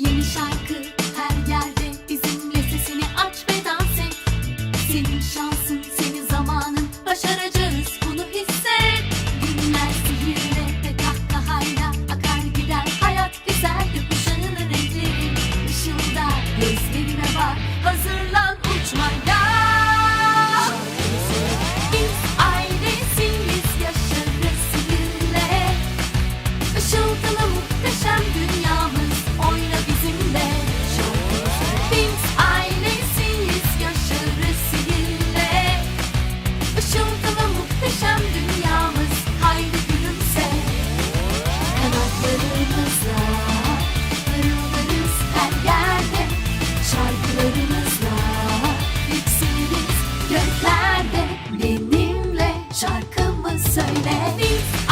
yeni şarkı her yerde bizimle sesini aç ve dans et. Senin şansın söyle Biz